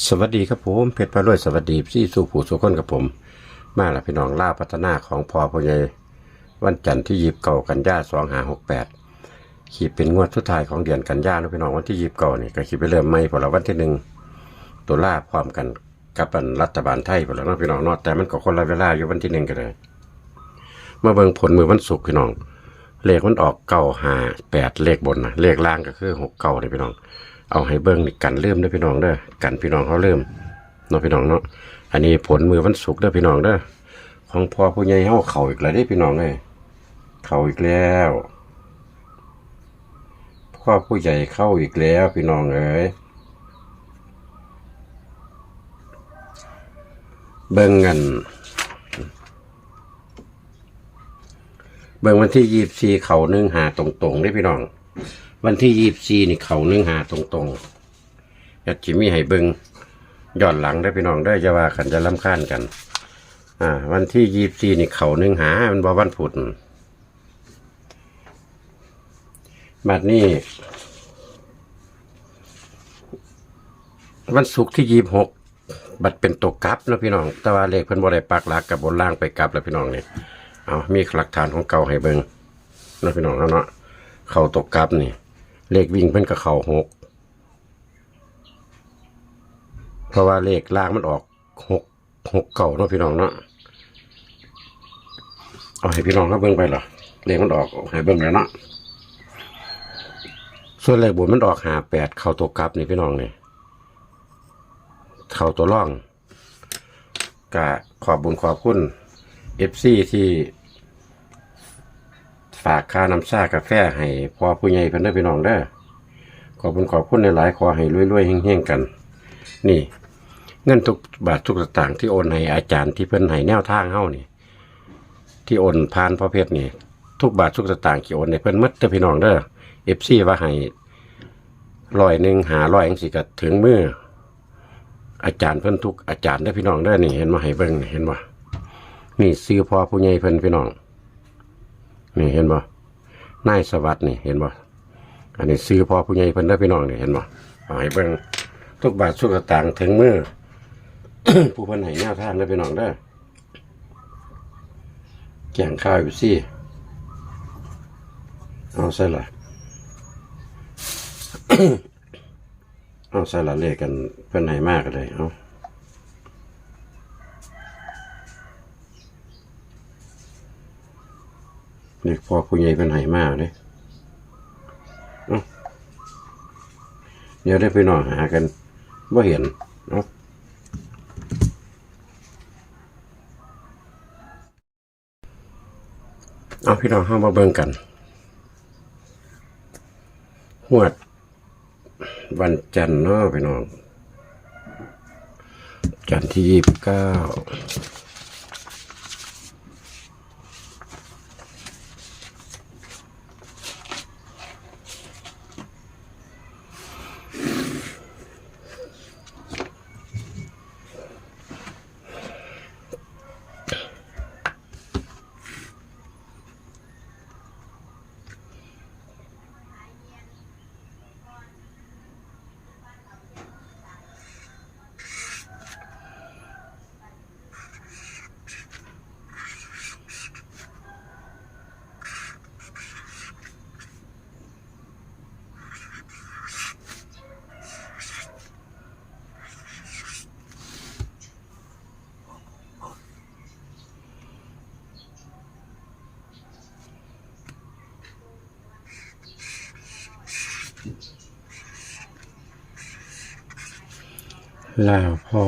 สวัสดีครับผมเพชรพระรวยสวัสดีพี่สู่ผู้สุขคนกับผม มาล้วพี่น้องล่าพัฒนาของพอพอใหญ่วันจันทร์ที่ยีบเก่ากันยาสองหาหกแปดขีดเป็นงวดสุดท้ายของเดือนกันยาแล้วพี่น้องวันที่ยีบเก่านี่ก็ขีดไปเริ่มไม่พอละวันที่หนึ่งตุลาพร้อมกันกับอันรัฐบาลไทยพอล้วเนาะพี่น้องนาะแต่มันก็คนละเวลาอยู่วันที่หนึ่งกันเลยมาเบิ่งผลมือวันศุกร์พี่น้องเลขมันออกเก้าหาแปดเลขบนนะเลขล่างก็คือหกเก้าเลยพี่น้อง เอาให้เบิ้งนี่กันเริ่มเด้อพี่น้องเด้อกันพี่น้องเขาเริ่มเนาะพี่น้องเนาะอันนี้ผลมือวันศุกร์เด้อพี่น้องเด้อของพ่อผู้ใหญ่เฮาเข่าอีกแล้วเด้พี่น้องเอ้ยเข่าอีกแล้วพ่อผู้ใหญ่เข้าอีกแล้วพี่น้องเอ้ยเบิ่งกันเบิ่งวันที่ยี่สี่เข่าหนึ่งหาตรงๆได้พี่น้อง วันที่ยี่สี่นี่เขาหนึ่งหาตรงๆยากจิมีให้เบิงย้อนหลังได้พี่น้องได้จะว่ากันจะล้ำค้านกัน อ่า วันที่ยี่สี่นี่เขาหนึ่งหามันบ่วันพุธบัดนี้วันศุกร์ที่ยี่หกบัดเป็นตัวกลับนะพี่น้อง แต่ว่าเลขเพิ่นบ่ได้ปักหลักกับบนล่างไปกลับแล้วพี่น้องเนี่ยเอามีหลักฐานของเก่าให้เบิงนะพี่น้องเนาะเนาะเข่าตกกลับนี่ เลขวิ่งเพิ่นก็เข่าหกเพราะว่าเลขล่างมันออกหกหกเก่าเนาะพี่น้องเนาะเอาให้พี่น้องเขาเบิ่งไปเหรอเลขมันออกให้เบิ่งแล้วเนาะส่วนเลขบนมันออกหาแปดเข่าตกกลับนี่พี่น้องเนี่ยเข่าตัวร่องกะขอบบุญขอบคุณเอฟซีที่ ฝากค่าน้ำชากาแฟให้พอผู้ใหญ่เพิ่นได้อพี่น้องเด้อขอบคุณขอบคุณในหลายๆขอให้รวยๆเฮงๆกัน นี่ เงินทุกบาททุกสตางค์ที่โอนให้อาจารย์ที่เพิ่นให้แนวทางเฮานี่ ที่โอนผ่านพ่อเพชรนี่ ทุกบาททุกสตางค์ที่โอนให้เพิ่นหมดเด้อพี่น้องเด้อเอฟซีว่าให้ร้อยหนึ่งหาร้อยจังสิก็ถึงมืออาจารย์เพิ่นทุกอาจารย์ได้อพี่น้องเด้อนี่เห็นมาให้เบิ่งนี่เห็นบ่นี่ซื้อพอผู้ใหญ่เพิ่นพี่น้อง นี่เห็นบ่นายสวัสดิ์นี่เห็นบ่อันนี้ซื้อพอผู้ใหญ่เพิ่นได้พี่น้องนี่เห็นบ่เอาให้เบิ่งทุกบาททุกสตางค์ถึงมือ ผู้เพิ่นให้แนวทางได้พี่น้องเด้อแกงข้าวอยู่สิเอาใส่ละเอาใส่ละเลขกันเพิ่นให้มากเลยเอา นี่พอผู้ใหญ่เป็นไหมากเลยเอ้าเดี๋ยวได้ไปนอนหากันว่าเห็นเนาะเอาพี่น้องห้ามาเบิ่งกันหวด วันจันทร์เนาะพี่น้อง จันทร์ที่ยี่สิบเก้า ลาวพ่อ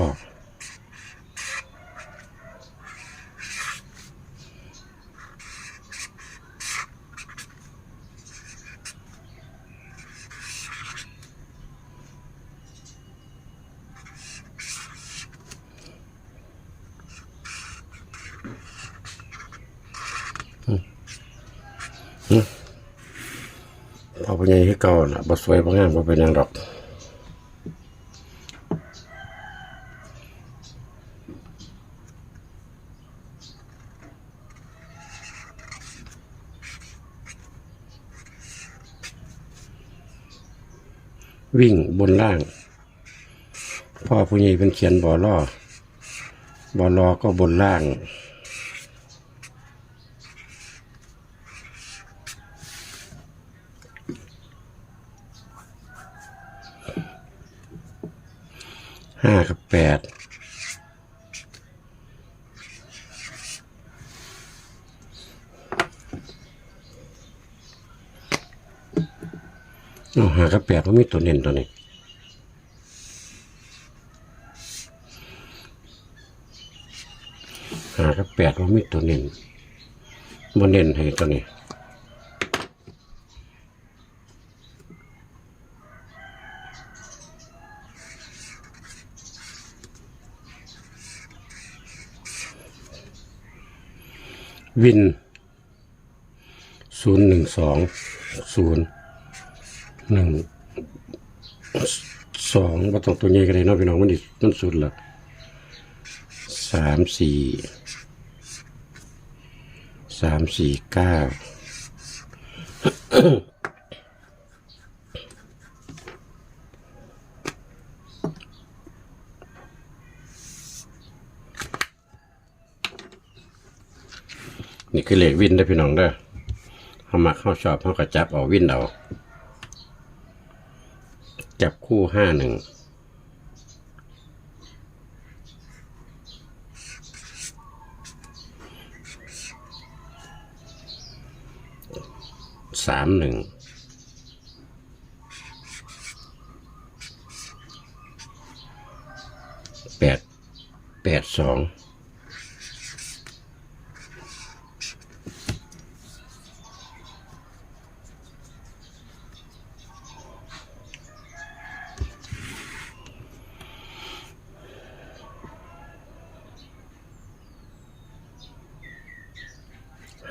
พอเป็นยังให้เก่าน่ะบ่สวยบ่งามบ่เป็นหยังดอก วิ่งบนล่าง พ่อผู้ใหญ่เป็นเขียนบอล่อบอลอก็บนล่าง ห้ากับแปด เอาหากับแปดมันมีตัวเน้นตัวนี้หากับแปดมันมีตัวเน้นมันเน้นให้ตัวนี้วินศูนย์หนึ่งสองศูนย์ หนึ่งสองว่าต้องตัวใหญ่กันเลยเนาะพี่น้องมันดิมันสุดละสามสี่สามสี่เก้านี่คือเหลขวินได้พี่น้องเด้อเขามักเข้าชอบเขาก็จับเอาวินเอา จับคู่ห้าหนึ่งสามหนึ่งแปดแปดสอง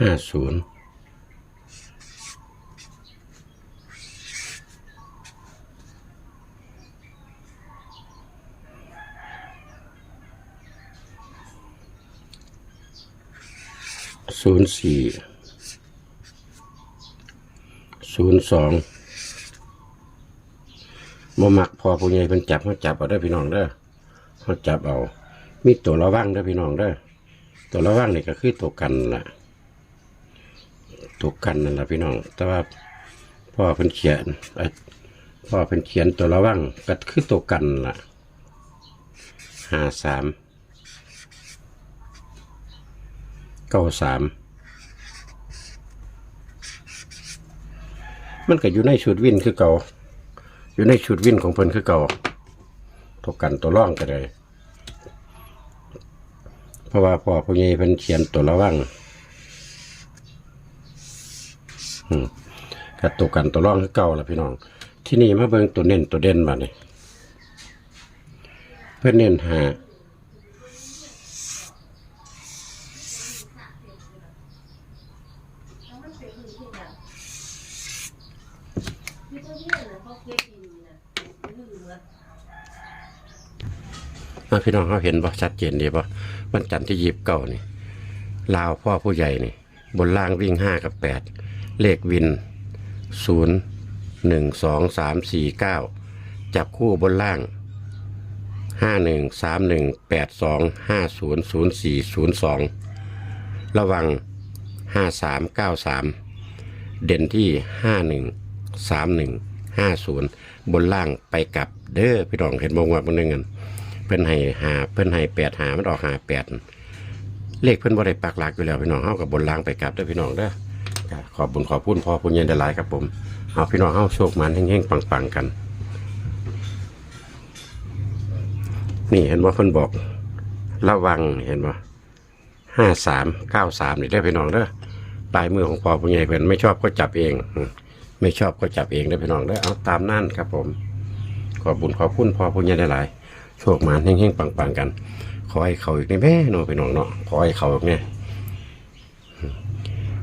ห้าศูนย์ศูนย์สี่ศูนย์สองมามักพอผู้ใหญ่เป็นจับเขาจับเอาได้พี่น้องเด้อเขาจับเอา มีตัวระวังได้พี่น้องเด้อตัวระวังนี่ก็คือตัวกันล่ะ ตัวกันนั่นแหละพี่น้อง แต่ว่าพ่อเป็นเขียนพ่อเป็นเขียนตัวระวังก็คือตัวกันล่ะห้าสามเก้าสามมันก็อยู่ในชุดวินคือเก่าอยู่ในชุดวินของเพิ่นคือเก่าตัวกันตัวร่องก็ได้เพราะว่าพ่อผู้ใหญ่เพิ่นเขียนตัวระวัง อืมก็ตัวกันตัวร่องคือเก่าละพี่น้อง ที่นี่มาเบิ่งตัวเน้นตัวเด่นมาเนี่ยเพื่อนเน้นหาน้าพี่น้องเขาเห็นบ่ชัดเจนดีบ่วันจันทร์ที่ยีบเก้านี่ลาวพ่อผู้ใหญ่นี่ บนล่างวิ่งห้ากับแปด เลขวินศูนย์หนึ่งสองสามสี่เก้าจับคู่บนล่างห้าหนึ่งสามหนึ่งแปดสองห้าศูนย์ศูนย์สี่ศูนย์สองระวังห้าสามเด่นที่ห้าหนึ่งสามหนึ่งห้าศูนย์บนล่างไปกลับเด้อพี่น้องเห็นบงว่าบนนึงกันเพิ่นให้หาเพิ่นให้แปดหามันออกหาแปดเลขเพิ่นบ่ได้ปักหลักอยู่แล้วพี่น้องเฮากับบนล่างไปกลับเด้อพี่น้องเด้อ ก็ขอบบุญขอบคุณพ่อผู้ใหญ่ได้หลายครับผมเอาพี่น้องเฮาโชคมันเฮงๆปังๆกัน นี่เห็นว่าเพิ่นบอก ระวังเห็นบ่าห้าสามเก้าสามนี่ได้พี่น้องเด้อปลายมือของพ่อผู้ใหญ่เพิ่นไม่ชอบก็จับเอง ไม่ชอบก็จับเองได้พี่น้องเด้อเอาตามนั่นครับผม ขอบบุญขอบคุณพ่อผู้ใหญ่ได้หลายโชคมาเฮงๆปังๆกันขอให้เขาอีกในแม่เนาะพี่น้องเนาะขอให้เขาอีกเนี่ย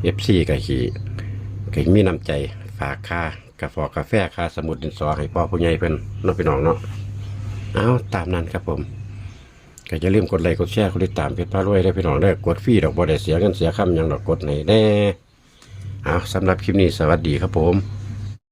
เอฟซีกับขี่ก็มีน้ำใจฝากค่ากาแฟกาแฟค่าสมุดดินสอให้พ่อผู้ใหญ่เพิ่นเนาะพี่น้องเนาะเอาตามนั้นครับผมก็อย่าลืมกดไลค์กดแชร์กดติดตามเพจพารวยได้พี่น้องได้กดฟรีดอกบ่ได้เสียเงินเสียคำยังดอกกดในแน่เอาสำหรับคลิปนี้สวัสดีครับผม